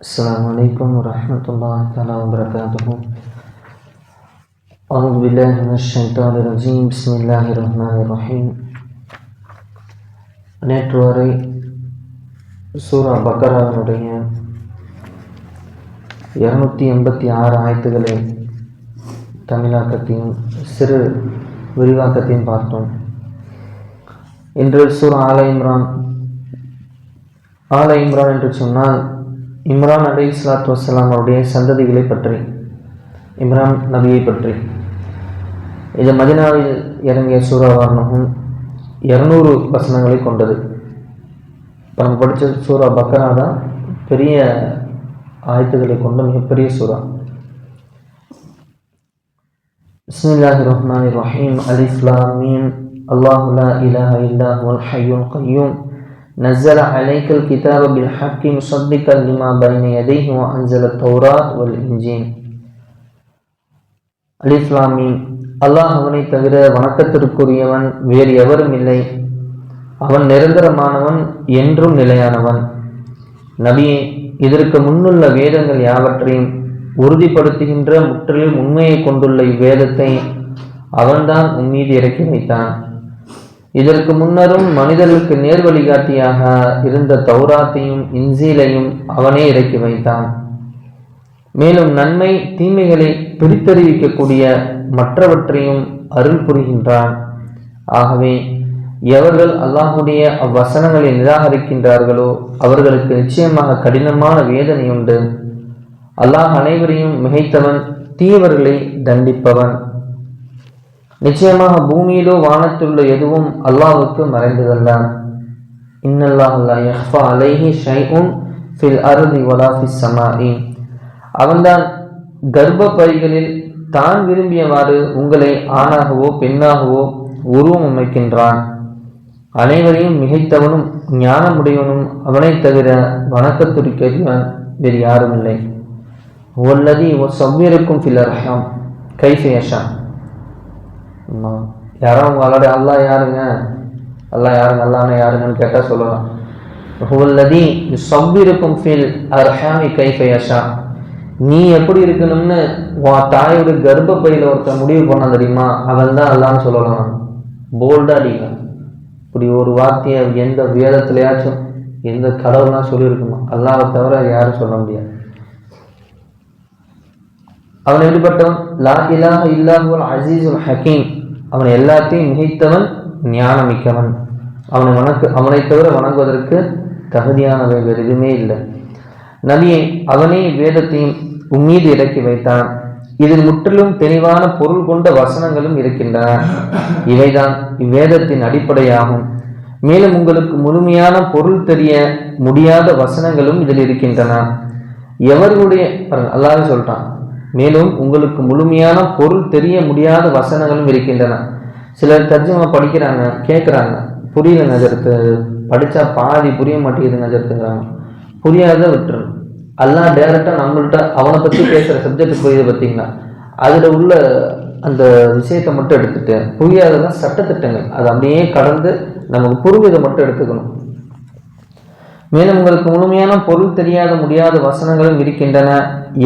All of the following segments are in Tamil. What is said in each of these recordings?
السلام عليكم ورحمة الله تعالى وبركاته أعوذ بالله من الشيطان الرجيم بسم الله الرحمن الرحيم நேற்று வரை சூரா பக்கராவினுடைய இரநூத்தி எண்பத்தி ஆறு ஆயத்துக்களை தமிழாக்கத்தையும் சிறு விரிவாக்கத்தையும் பார்த்தோம் இன்று சூரா ஆல இம்ரான் ஆல இம்ரான் என்று சொன்னால் இம்ரான் அலி இஸ்லாத் வசலாம் அவருடைய சந்ததிகளை பற்றி இம்ரான் நபியை பற்றி. இது மதினாவில் இறங்கிய சூறாவாரணமும் இரநூறு வசனங்களை கொண்டது. இப்போ நம்ம படித்த சூறா பக்கரா தான் பெரிய ஆயத்துக்களை கொண்ட மிகப்பெரிய சூறா பிஸ்மில்லாஹி ரஹ்மான் ரஹீம். அலிஸ்லாமீன் அல்லாஹு லா இலாஹ இல்லா ஹுவல் ஹய்யுல் نزل عليك الكتاب بالحق مصدقا لما بين يديه وأنزل التوراة والإنجيل அலிஸ்லாமீன் அல்லாஹ் அவனை தவிர வணக்கத்திற்குரியவன் வேறு எவரும் இல்லை அவன் நிரந்தரமானவன் என்றும் நிலையானவன் நபியே இதற்கு முன்னுள்ள வேதங்கள் யாவற்றையும் உறுதிப்படுத்துகின்ற முற்றிலும் உண்மையை கொண்டுள்ள இவ்வேதத்தை அவன்தான் உம்மீது இறக்கி வைத்தான் இதற்கு முன்னரும் மனிதர்களுக்கு நேர் வழிகாட்டியாக இருந்த தௌராத்தையும் இன்சீலையும் அவனே இறக்கி வைத்தான். மேலும் நன்மை தீமைகளை பிரித்தறிவிக்கக்கூடிய மற்றவற்றையும் அருள் புரிகின்றான். ஆகவே எவர்கள் அல்லாஹுடைய அவ்வசனங்களை நிராகரிக்கின்றார்களோ அவர்களுக்கு நிச்சயமாக கடினமான வேதனை உண்டு அல்லாஹ் அனைவரையும் மிகைத்தவன் தீயவர்களை தண்டிப்பவன். நிச்சயமாக பூமியிலோ வானத்திலுள்ள எதுவும் அல்லாஹுக்கு மறைந்ததல்ல. இன்னல்லாஹ் ஃபில் அவன்தான் கர்ப்ப பைகளில் தான் விரும்பியவாறு உங்களை ஆணாகவோ பெண்ணாகவோ உருவம் அமைக்கின்றான். அனைவரையும் மிகைத்தவனும் ஞானமுடையவனும் அவனைத் தவிர வணக்கத்துரிக்கறிவன் வேறு யாரும் இல்லை ஒல்லதி சவ்வியருக்கும் ஃபில் அர்ஹாம். ஆமாம் யாரோ உங்களோட அல்லா யாருங்க? அல்லா யாருங்க அல்லான்னு யாருங்கன்னு கேட்டால் சொல்லலாம். ஹுவல்லதி சவ்விருக்கும் ஃபில் அர்ஹாமி கைஃபயஷா நீ எப்படி இருக்கணும்னு உன் தாயோட கர்ப்பப்பையில் ஒருத்தன் முடிவு பண்ண தெரியுமா? அவன் தான் அல்லான்னு சொல்லலாம். போல்டாக அடிக்கலாம் இப்படி ஒரு வார்த்தையை எந்த வேதத்துலையாச்சும் எந்த கடவுள்லாம் சொல்லியிருக்குமா? அல்லாவை தவிர யாரும் சொல்ல முடியாது. அவன் எப்படிப்பட்டவன்? லா இலாஹ இல்லாஹுல் அசீசுல் ஹக்கீம் அவன் எல்லாத்தையும் மிகைத்தவன் ஞானமிக்கவன். அவனை வணக்கு அவனை தவிர வணங்குவதற்கு தகுதியானவை வேறு எதுவுமே இல்லை. நபியை அவனே வேதத்தையும் உம்மீது இறக்கி வைத்தான். இதில் முற்றிலும் தெளிவான பொருள் கொண்ட வசனங்களும் இருக்கின்றன. இவைதான் இவ்வேதத்தின் அடிப்படையாகும். மேலும் உங்களுக்கு முழுமையான பொருள் தெரிய முடியாத வசனங்களும் இதில் இருக்கின்றன. எவர்களுடைய அல்லாத சொல்லிட்டான் மேலும் உங்களுக்கு முழுமையான பொருள் தெரிய முடியாத வசனங்களும் இருக்கின்றன. சிலர் தர்ஜமா படிக்கிறாங்க கேட்குறாங்க புரியல நஜருக்கு படித்தா பாதி புரிய மாட்டேங்குது நஜருக்குங்கிறாங்க புரியாத விட்டுரு. எல்லாம் டேரெக்டாக நம்மள்கிட்ட அவனை பற்றி பேசுகிற சப்ஜெக்ட் புரியுது பார்த்தீங்களா அதில் உள்ள அந்த விஷயத்தை மட்டும் எடுத்துகிட்டு புரியாததான் சட்டத்திட்டங்கள். அதை அப்படியே கடந்து நமக்கு புரிஞ்சதை மட்டும் எடுத்துக்கணும். மேலும் உங்களுக்கு முழுமையான பொருள் தெரியாத முடியாத வசனங்களும் இருக்கின்றன.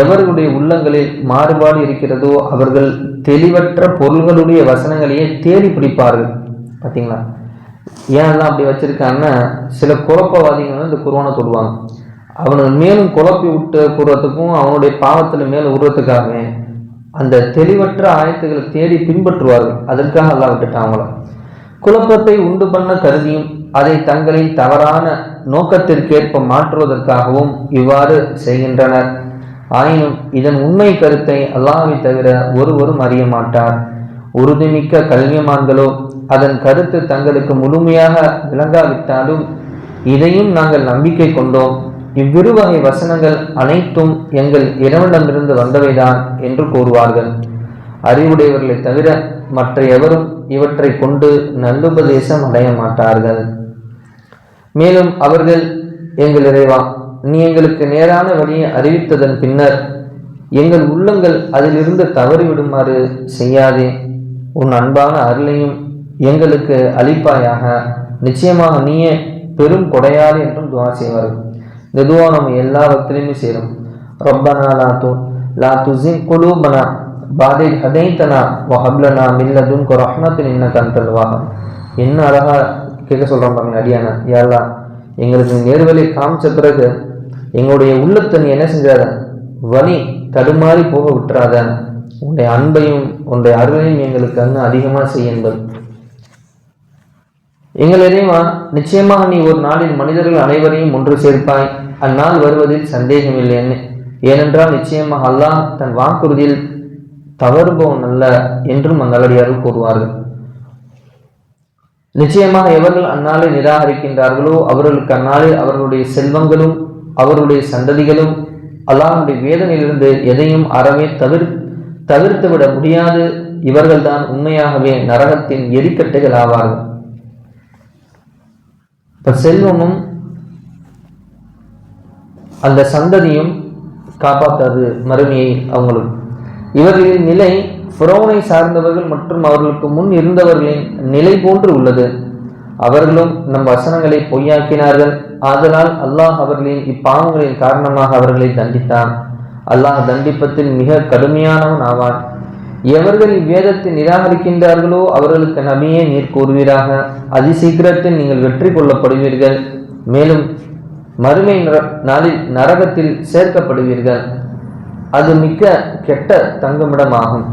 எவர்களுடைய உள்ளங்களில் மாறுபாடு இருக்கிறதோ அவர்கள் தெளிவற்ற பொருள்களுடைய வசனங்களையே தேடி பிடிப்பார்கள். பார்த்தீங்களா ஏன் அப்படி வச்சிருக்காங்கன்னா சில குழப்பவாதிகள் இந்த குருவானை தொடுவாங்க. அவனை மேலும் குழப்பி விட்டு கூறுறதுக்கும் அவனுடைய பாவத்தில் மேலே உருவத்துக்காகவே அந்த தெளிவற்ற ஆயத்துக்களை தேடி பின்பற்றுவார்கள். அதற்காக அல்லா விட்டுட்டான் அவங்கள. குழப்பத்தை உண்டு பண்ண கருதியும் அதை தங்களின் தவறான நோக்கத்திற்கேற்ப மாற்றுவதற்காகவும் இவ்வாறு செய்கின்றனர். ஆயினும் இதன் உண்மை கருத்தை அல்லாவை தவிர ஒருவரும் அறிய மாட்டார். உறுதிமிக்க கல்விமான்களோ அதன் கருத்து தங்களுக்கு முழுமையாக விளங்காவிட்டாலும் இதையும் நாங்கள் நம்பிக்கை கொண்டோம். இவ்விரு வகை வசனங்கள் அனைத்தும் எங்கள் இறைவனிடமிருந்து வந்தவைதான் என்று கூறுவார்கள். அறிவுடையவர்களை தவிர மற்ற எவரும் இவற்றை கொண்டு நல்லுபதேசம் அடைய மாட்டார்கள். மேலும் அவர்கள் எங்கள் இறைவா நீ எங்களுக்கு நேரான வழியை அறிவித்ததன் பின்னர் எங்கள் உள்ளங்கள் அதிலிருந்து தவறிவிடுமாறு செய்யாதே. உன் அன்பான அருளையும் எங்களுக்கு அளிப்பாயாக. நிச்சயமாக நீயே பெரும் கொடையாது என்றும் துவா செய்வார்கள் இந்த துவா நம்ம எல்லா சேரும். செய்கிறோம் ரப்பனா லா லா துசின் குலூபனா பாதை ஹதைத்தனா வஹப்லனா மில்லதுன் ரஹ்மத்தின் என்ன கந்தல் வாகம் என்ன அழகா கேட்க சொல்கிறான் பாருங்க அடியான. யாரா எங்களுக்கு நேர்வழி காமிச்ச பிறகு எங்களுடைய உள்ளத்தை நீ என்ன செஞ்சாத? வலி தடுமாறி போக விட்டுறாத. உன்னுடைய அன்பையும் உன்னுடைய அருளையும் எங்களுக்கு அங்கு அதிகமாக செய்ய என்பது. எங்கள் இறைவா நிச்சயமாக நீ ஒரு நாளில் மனிதர்கள் அனைவரையும் ஒன்று சேர்ப்பாய். அந்நாள் வருவதில் சந்தேகம் இல்லை என்ன ஏனென்றால் நிச்சயமாக அல்லாஹ் தன் வாக்குறுதியில் தவறுபவன் அல்ல என்றும் அந்த அந்நலடியார்கள் கூறுவார்கள். நிச்சயமாக எவர்கள் அந்நாளை நிராகரிக்கின்றார்களோ அவர்களுக்கு அந்நாளில் அவர்களுடைய செல்வங்களும் அவருடைய சந்ததிகளும் அல்லாஹுடைய வேதனையிலிருந்து எதையும் அறவே தவிர் தவிர்த்து விட முடியாது. இவர்கள்தான் உண்மையாகவே நரகத்தின் எரிக்கட்டைகள் ஆவார்கள். இப்ப செல்வமும் அந்த சந்ததியும் காப்பாற்றாது மறுமையை அவங்களும் இவர்களின் நிலை புரோனை சார்ந்தவர்கள் மற்றும் அவர்களுக்கு முன் இருந்தவர்களின் நிலை போன்று உள்ளது. அவர்களும் நம் வசனங்களை பொய்யாக்கினார்கள். ஆதலால் அல்லாஹ் அவர்களின் இப்பாவங்களின் காரணமாக அவர்களை தண்டித்தான். அல்லாஹ் தண்டிப்பத்தில் மிக கடுமையானவன் ஆவான். எவர்கள் இவ்வேதத்தை நிராகரிக்கின்றார்களோ அவர்களுக்கு நபியே நீர் கூறுவீராக. அதிசீக்கிரத்தில் நீங்கள் வெற்றி கொள்ளப்படுவீர்கள். மேலும் மறுமை நர- நாளில் நரகத்தில் சேர்க்கப்படுவீர்கள். அது மிக்க கெட்ட தங்குமிடமாகும்.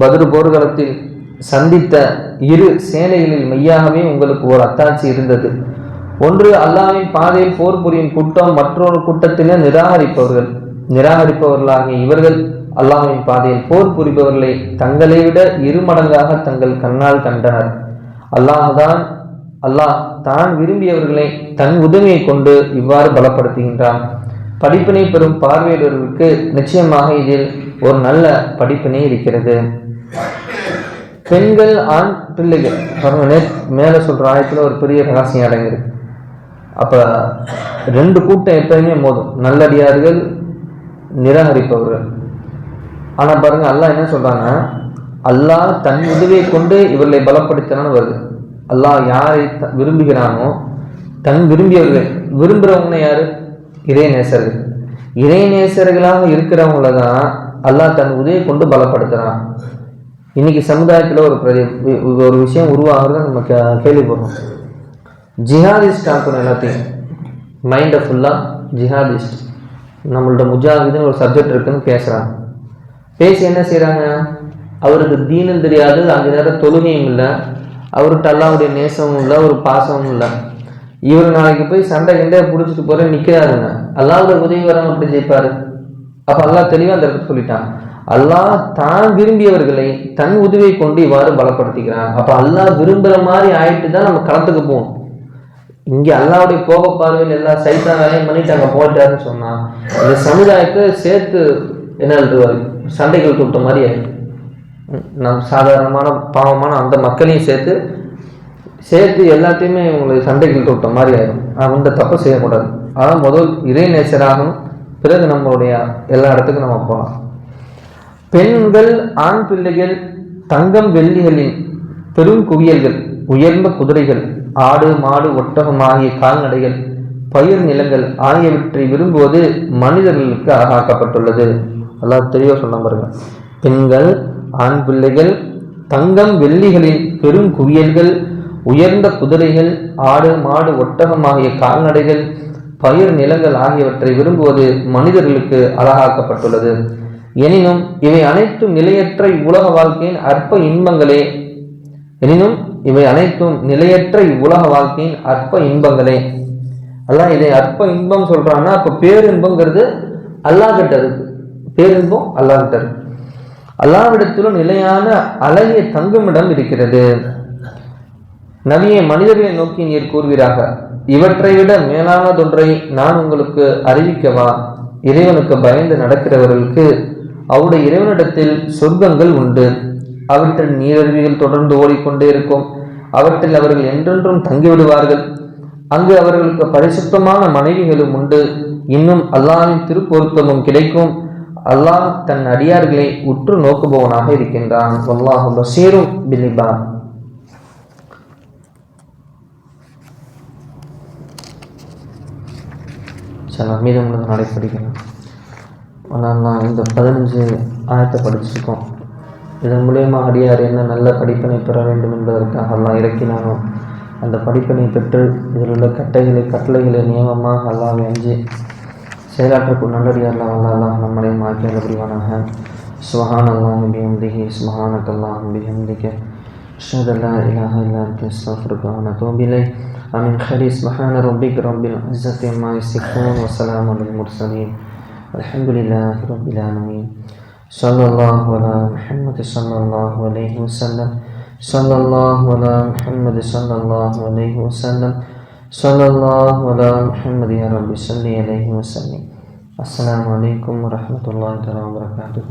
பத்ரு போர்க்களத்தில் சந்தித்த இரு சேனைகளில் மெய்யாகவே உங்களுக்கு ஒரு அத்தாட்சி இருந்தது. ஒன்று அல்லாவின் பாதையில் போர் புரியும் கூட்டம் மற்றொரு கூட்டத்தினர் நிராகரிப்பவர்கள். நிராகரிப்பவர்களாகிய இவர்கள் அல்லாவின் பாதையில் போர் புரிபவர்களை தங்களை விட இரு மடங்காக தங்கள் கண்ணால் கண்டனர். அல்லாஹ்தான் அல்லாஹ் தான் விரும்பியவர்களை தன் உதவியை கொண்டு இவ்வாறு பலப்படுத்துகின்றான். படிப்பினை பெறும் பார்வையாளர்களுக்கு நிச்சயமாக இதில் ஒரு நல்ல படிப்பினை இருக்கிறது. பெண்கள் ஆண் பிள்ளைகள். பாருங்க நேத் மேலே சொல்கிற ஆயத்தில் ஒரு பெரிய ரகசியம் அடங்கியிருக்கு. அப்போ ரெண்டு கூட்டம் எப்பயுமே மோதும். நல்லடியார்கள் நிராகரிப்பவர்கள். ஆனால் பாருங்க அல்லாஹ் என்ன சொல்கிறாங்க அல்லாஹ் தன் உதவியை கொண்டு இவர்களை பலப்படுத்தினான்னு வருது. அல்லாஹ் யாரை த- விரும்புகிறானோ தன் விரும்பியவர்கள் விரும்புறவங்க யார்? இறைநேசர்கள். இறைநேசர்களாக இருக்கிறவங்கள தான் அல்லாஹ் தன் உதவியை கொண்டு பலப்படுத்துகிறான் இன்னைக்கு சமுதாயத்தில் ஒரு பிரதி ஒரு விஷயம் உருவாகிறத நம்ம கே- கேள்விப்படுறோம். ஜிஹாதிஸ்ட் ஆக்கணும் எல்லாத்தையும் மைண்டை ஃபுல்லாக ஜிஹாதிஸ்ட். நம்மளோட முஜாஹிதுன்னு ஒரு சப்ஜெக்ட் இருக்குன்னு பேசுகிறாங்க பேசி என்ன செய்கிறாங்க அவருக்கு தீனும் தெரியாது அந்த நேரம் தொழுகையும் இல்லை. அவருக்கு அல்லாவுடைய நேசமும் இல்லை ஒரு பாசமும் இல்லை. இவர் நாளைக்கு போய் சண்டை கிண்டையை பிடிச்சிட்டு போகிற நிற்கிறாருங்க அல்லாவுடைய உதவி வராமல் அப்படி ஜெயிப்பார்? அப்போ அல்லா தெளிவாக அந்த இடத்துல சொல்லிட்டான். அல்லாஹ் தான் விரும்பியவர்களை தன் உதவியை கொண்டு இவ்வாறு பலப்படுத்திக்கிறான் அப்போ அல்லாஹ் விரும்புகிற மாதிரி ஆயிட்டு தான் நம்ம களத்துக்கு போகணும் இங்கே அல்லாவுடைய கோப பார்வையில் எல்லா சைத்தா வேலையும் பண்ணிட்டு அங்கே போயிட்டாருன்னு சொன்னால் இந்த சமுதாயத்தை சேர்த்து என்ன சண்டைகள் கூட்ட மாதிரி ஆயிடும் நம் சாதாரணமான பாவமான அந்த மக்களையும் சேர்த்து சேர்த்து எல்லாத்தையுமே இவங்களுக்கு சண்டைகள் விட்ட மாதிரி ஆயிடும். அந்த தப்பை செய்யக்கூடாது. ஆனால் முதல் இறை நேச்சராகும் பிறகு நம்மளுடைய எல்லா இடத்துக்கும் நம்ம போகலாம். பெண்கள் ஆண் பிள்ளைகள் தங்கம் வெள்ளிகளின் பெரும் குவியல்கள் உயர்ந்த குதிரைகள் ஆடு மாடு ஒட்டகம் ஆகிய கால்நடைகள் பயிர் நிலங்கள் ஆகியவற்றை விரும்புவது மனிதர்களுக்கு அழகாக்கப்பட்டுள்ளது. அதெல்லாம் தெளிவாக சொன்ன பாருங்க. பெண்கள் ஆண் பிள்ளைகள் தங்கம் வெள்ளிகளின் பெரும் குவியல்கள் உயர்ந்த குதிரைகள் ஆடு மாடு ஒட்டகம் ஆகிய கால்நடைகள் பயிர் நிலங்கள் ஆகியவற்றை விரும்புவது மனிதர்களுக்கு அழகாக்கப்பட்டுள்ளது. எனினும் இவை அனைத்தும் நிலையற்ற இவ்வுலக வாழ்க்கையின் அற்ப இன்பங்களே. எனினும் இவை அனைத்தும் நிலையற்ற இவ்வுலக வாழ்க்கையின் அற்ப இன்பங்களே. அல்லாஹ் இதை அற்ப இன்பம் சொல்றான்னா அப்ப பேரின்பங்கிறது அல்லாஹிட்ட இருக்கு பேரின்பம் அல்லாஹிட்ட இருக்கு அல்லாவிடத்திலும் நிலையான அழகிய தங்குமிடம் இருக்கிறது. நவிய மனிதர்களை நோக்கி நீர் கூறுவீராக. இவற்றை விட மேலானதொன்றை நான் உங்களுக்கு அறிவிக்கவா? இறைவனுக்கு பயந்து நடக்கிறவர்களுக்கு அவருடைய இறைவனிடத்தில் சொர்க்கங்கள் உண்டு. அவற்றில் நீரருவிகள் தொடர்ந்து ஓடிக்கொண்டே இருக்கும். அவற்றில் அவர்கள் என்றென்றும் தங்கிவிடுவார்கள். அங்கு அவர்களுக்கு பரிசுத்தமான மனைவிகளும் உண்டு. இன்னும் அல்லாவின் திருப்பொருத்தமும் கிடைக்கும். அல்லாஹ் தன் அடியார்களை உற்று நோக்குபவனாக இருக்கின்றான். அல்லாஹு பசீரும் பிலிபா சில மீதம் உள்ளது நடைபெறுகிறேன் ஆனால் இந்த பதினஞ்சு ஆயத்தை படிச்சிருக்கோம் இதன் மூலயமா அடியார் என்ன நல்ல படிப்பினை பெற வேண்டும் என்பதற்காக எல்லாம் இறக்கினானோ அந்த படிப்பினை பெற்று இதில் உள்ள கட்டைகளை கட்டளைகளை நியமமாக அல்லாவை அஞ்சு செயலாற்றக்கூடிய நல்லடியார்லாம் அல்லாஹ் நம்மளை மாற்றி புரிவானாக சுஹான் அல்லாஹ் பிஹம்திஹி சுஹானக் அல்லாஹ் பிஹம்திக أشهد أن لا إله إلا أنت أستغفرك ونتوب إليك ومن خير سبحان ربك رب العزة عما يصفون وسلام على المرسلين والحمد لله رب العالمين. صلى الله على محمد صلى الله عليه وسلم. صلى الله على محمد صلى الله عليه وسلم. صلى الله على محمد يا رب صل عليه وسلم. السلام عليكم ورحمة الله تعالى وبركاته.